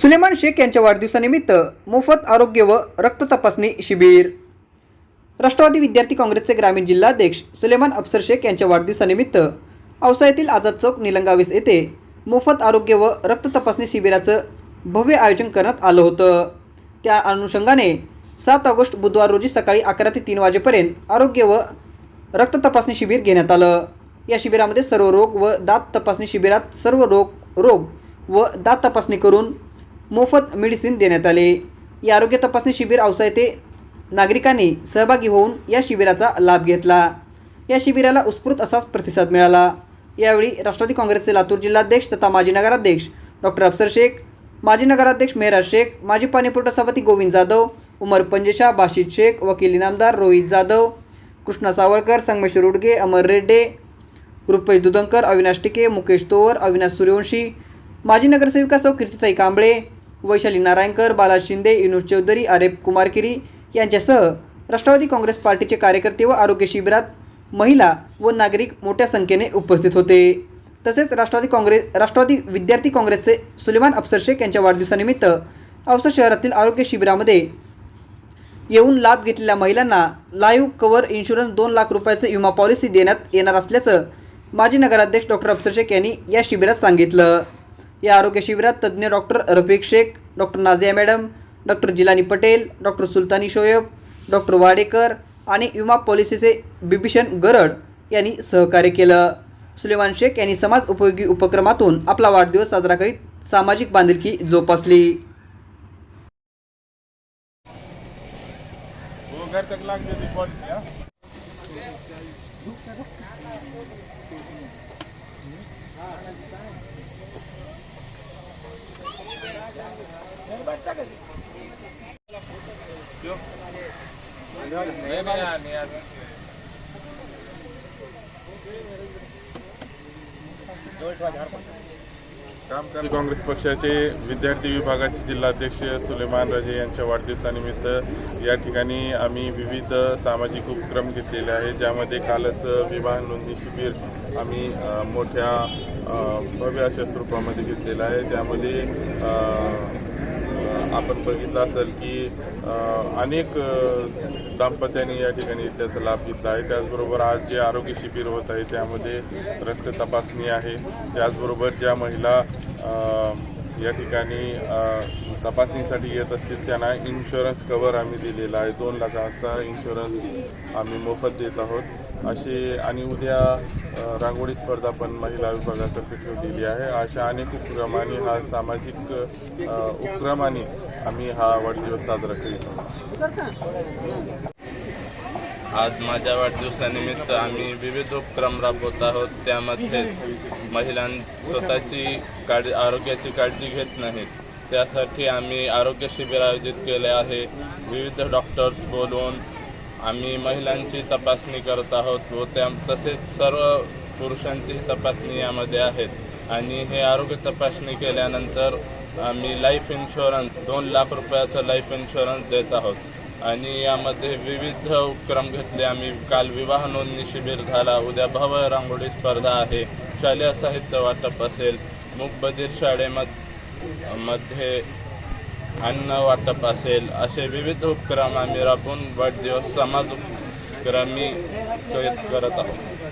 सुलेमान शेख यांच्या वाढदिवसानिमित्त मोफत आरोग्य व रक्त तपासणी शिबिर. राष्ट्रवादी विद्यार्थी काँग्रेसचे ग्रामीण जिल्हाध्यक्ष सुलेमान अफसर शेख यांच्या वाढदिवसानिमित्त औसा येथील आझाद चौक निलंगावीस येथे मोफत आरोग्य व रक्त तपासणी शिबिराचं भव्य आयोजन करण्यात आलं होतं. त्या अनुषंगाने सात ऑगस्ट बुधवार रोजी सकाळी अकरा ते तीन वाजेपर्यंत आरोग्य व रक्त तपासणी शिबिर घेण्यात आलं. या शिबिरामध्ये सर्व रोग व दात तपासणी शिबिरात सर्व रोग रोग व दात तपासणी करून मोफत मेडिसिन देण्यात आले. या आरोग्य तपासणी शिबिर औसा येथे नागरिकांनी सहभागी होऊन या शिबिराचा लाभ घेतला. या शिबिराला उत्स्फूर्त असाच प्रतिसाद मिळाला. यावेळी राष्ट्रवादी काँग्रेसचे लातूर जिल्हाध्यक्ष तथा माजी नगराध्यक्ष डॉक्टर अफसर शेख माजी नगराध्यक्ष मेहराज शेख माजी पाणीपुरवठा सभापती गोविंद जाधव उमर पंजेशा बाशिद शेख वकील इनामदार रोहित जाधव कृष्णा सावळकर संगमेश्वर उडगे अमर रेड्डे रुपेश दुधंकर अविनाश टिके मुकेश तोवर अविनाश सूर्यवंशी माजी नगरसेविका सौ कीर्तिताई कांबळे वैशाली नारायणकर बाला शिंदे युनुस चौधरी आरेफ कुमारकिरी यांच्यासह राष्ट्रवादी काँग्रेस पार्टीचे कार्यकर्ते व आरोग्य शिबिरात महिला व नागरिक मोठ्या संख्येने उपस्थित होते. तसेच राष्ट्रवादी काँग्रेस राष्ट्रवादी विद्यार्थी काँग्रेसचे सुलेमान अफसर शेख यांच्या वाढदिवसानिमित्त औसा शहरातील आरोग्य शिबिरामध्ये येऊन लाभ घेतलेल्या महिलांना लाईव्ह कव्हर इन्शुरन्स दोन लाख रुपयाचे विमा पॉलिसी देण्यात येणार असल्याचं माजी नगराध्यक्ष डॉक्टर अफसर शेख यांनी या शिबिरात सांगितलं. या आरोग्य शिबिरात तज्ज्ञ doctor Rafiq Shaikh doctor Nazia madam doctor Jilani Patel doctor Sultani Shoaib doctor Wadekar आणि विमा पॉलिसीचे बिभीषण गरड यांनी सहकार्य केलं. सुलेमान शेख यांनी समाज उपयोगी उपक्रमातून आपला वाढदिवस साजरा करीत सामाजिक बांधिलकी जोपासली. वो घर तक लाग देती रामकारी काँग्रेस पक्षाचे विद्यार्थी विभागाचे जिल्हाध्यक्ष सुलेमान राजे यांच्या वाढदिवसानिमित्त या ठिकाणी आम्ही विविध सामाजिक उपक्रम घेतलेले आहेत ज्यामध्ये कालच विवाह नोंदणी शिबिर आम्ही मोठ्या भव्य अशा स्वरूपामध्ये घेतलेलं आहे. त्यामध्ये आपण बघितलं असेल की अनेक दाम्पत्यांनी या ठिकाणी त्याचा लाभ घेतला आहे. त्याचबरोबर आज जे आरोग्य शिबिर होत आहे त्यामध्ये रक्त तपासणी आहे. त्याचबरोबर ज्या महिला या ठिकाणी तपासणीसाठी येत असतील त्यांना इन्शुरन्स कवर आम्ही दिलेला आहे. दोन लाखाचा इन्शुरन्स आम्ही मोफत देत आहोत. असे आणि उद्या रांगोळी स्पर्धा पण महिला विभागातर्फे ठेवलेली आहे. अशा अनेक उपक्रमाने हा सामाजिक उपक्रमाने आम्ही हा वाढदिवस साजरा करीत आहोत. आज माझ्या वाढदिवसानिमित्त आम्ही विविध उपक्रम राबवत आहोत. त्यामध्ये महिलां स्वतःची काळजी आरोग्याची काळजी घेत नाहीत. त्यासाठी आम्ही आरोग्य शिबिर आयोजित केले आहे. विविध डॉक्टर्स बोलवून आम्ही महिलांची तपासणी करत आहोत व त्या तसेच सर्व पुरुषांची तपासणी यामध्ये आहेत. आणि हे आरोग्य तपासणी केल्यानंतर आम्ही लाईफ इन्शुरन्स दोन लाख रुपयाचं लाईफ इन्शुरन्स देत आहोत. आणि यामध्ये विविध उपक्रम घेतले आम्ही. काल विवाह नोंदणी शिबिर झाला. उद्या भव्य रांगोळी स्पर्धा आहे. शालेय साहित्य वाटप असेल. मूकबधीर शाळेमध्ये मध्ये अन्न वाटप असेल असे विविध उपक्रम आम्ही राबवून वाढदिवस समाज उपक्रमी करत आहोत.